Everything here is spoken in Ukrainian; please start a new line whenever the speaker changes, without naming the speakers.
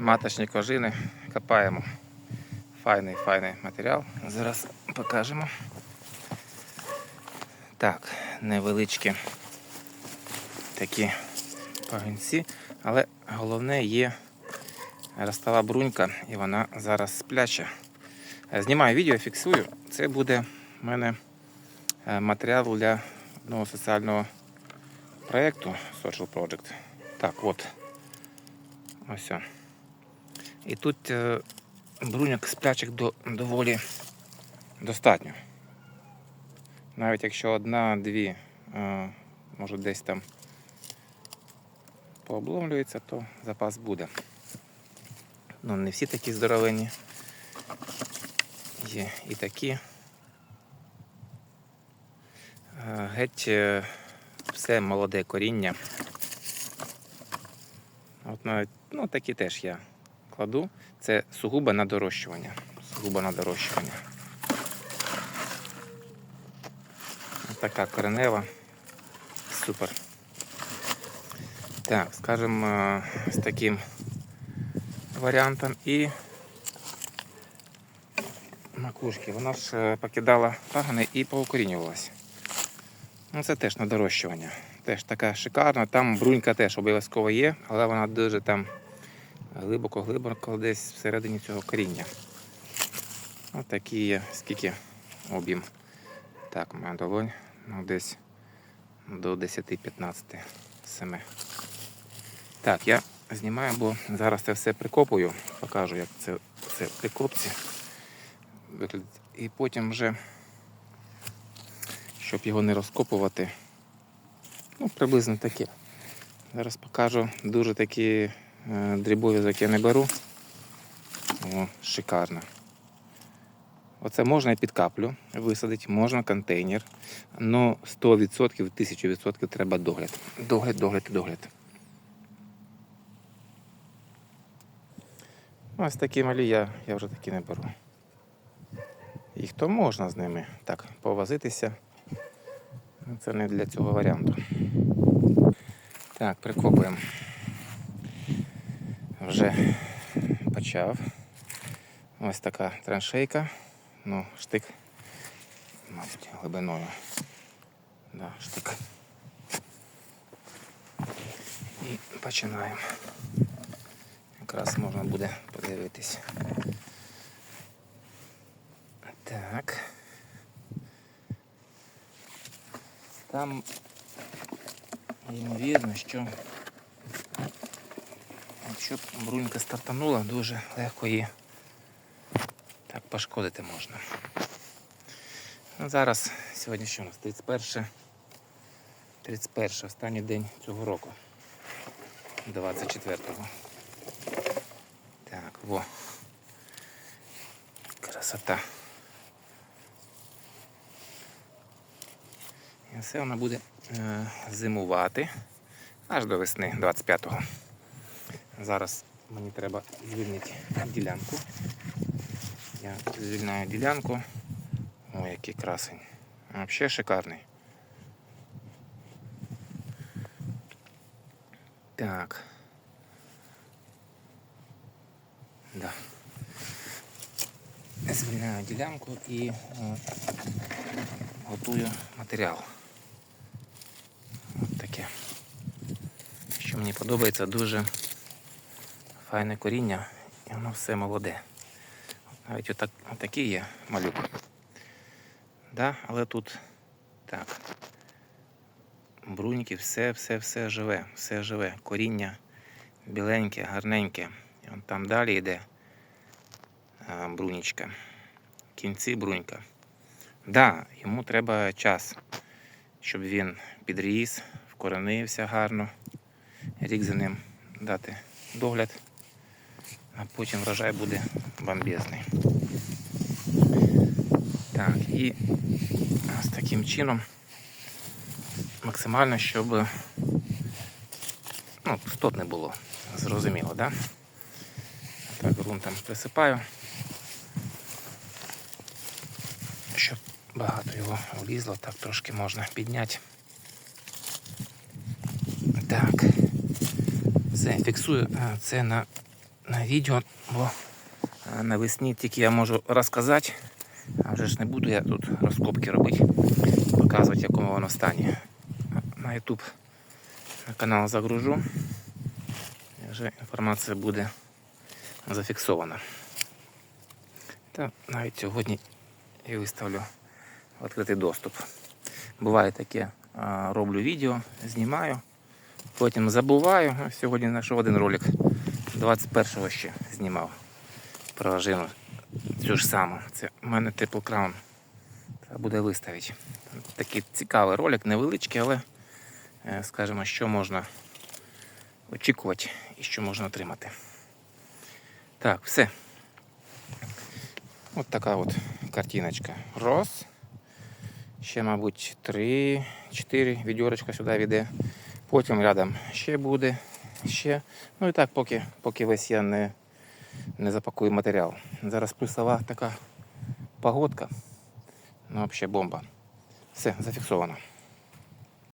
маточні кожини копаємо. Файний, файний матеріал. Зараз покажемо. Так, невеличкі такі пагінці, але головне є ростова брунька, і вона зараз спляче. Е, Знімаю відео, фіксую. Це буде в мене е, матеріал для одного соціального проєкту Social Project. Так, от. Ось. І тут е, бруньок сплячих до, доволі достатньо. Навіть якщо одна-дві, е, може десь там пообломлюється, то запас буде. Ну, не всі такі здоровенні. Є і такі. Е, Геть все молоде коріння. От навіть, ну, такі теж я кладу. Це сугубо на дорощування. Сугубо на дорощування. Така коренева. Супер. Так, скажімо, е, з таким варіантом і макушки. Вона ж е, покидала пагони і поукорінювалася. Ну, це теж на дорощування. Теж така шикарна. Там брунька теж обов'язково є, але вона дуже там глибоко-глибоко десь всередині цього коріння. Ось такі є, скільки об'єм. Так, моя долонь, ну десь до 10-15 семи. Так, я знімаю, бо зараз це все прикопую. Покажу, як це, це при копці виглядить. І потім вже, щоб його не розкопувати, ну, приблизно таке. Зараз покажу дуже такі е, я не беру. О, шикарно. Оце можна і під каплю висадити, можна контейнер. Ну 100%, 1000% треба догляд. Догляд, догляд догляд. Ось такі малі я, я вже такі не беру. Їх то можна з ними так повозитися. Це не для цього варіанту. Так, прикопуємо. Вже почав. Ось така траншейка. Ну, штик, мабуть, глибиною. Да, штик. І починаємо. Якраз можна буде подивитись. Так. Там ймовірно, що якщо б брунька стартанула, дуже легко її так пошкодити можна. Ну, зараз, сьогодні що у нас? 31, 31 останній день цього року. 24-го. Так, во. Красота. І все вона буде е, зимувати аж до весни 25-го. Зараз мені треба звільнити ділянку. Я звільняю ділянку. О, який красень. Взагалі шикарний. Так. Да. Звільняю ділянку і е, готую матеріал. От таке. Що мені подобається, дуже файне коріння і воно все молоде. Навіть отак, отакий є малюк. Да, але тут так. Бруньки, все, все, все живе, все живе. Коріння біленьке, гарненьке. І он там далі йде брунічка. Кінці брунька. Да, йому треба час, щоб він підріс, вкоренився гарно. Рік за ним дати догляд, а потім врожай буде бомбезний. Так, і з таким чином максимально, щоб ну, пустот не було. Зрозуміло, да? Так, ґрунтом присипаю, щоб багато його влізло, так трошки можна підняти. Так. Все, фіксую це на на відео, бо е, навесні тільки я можу розказати, а вже ж не буду я тут розкопки робити, показувати, в якому воно стані. На YouTube канал загружу. І вже інформація буде зафіксована. Та навіть сьогодні і виставлю в відкритий доступ. Буває таке, роблю відео, знімаю, потім забуваю. Сьогодні знайшов один ролик. 21-го ще знімав про. Цю ж саму. Це в мене Triple Crown. Треба буде виставити. Такий цікавий ролик, невеличкий, але е, скажімо, що можна очікувати і що можна отримати. Так, все. От така от картиночка. Роз. Ще, мабуть, 3-4 відьорочка сюди йде. Потім рядом ще буде. Ще. Ну і так, поки, поки весь я не, не запакую матеріал. Зараз плюсова така погодка. Ну, взагалі бомба. Все, зафіксовано.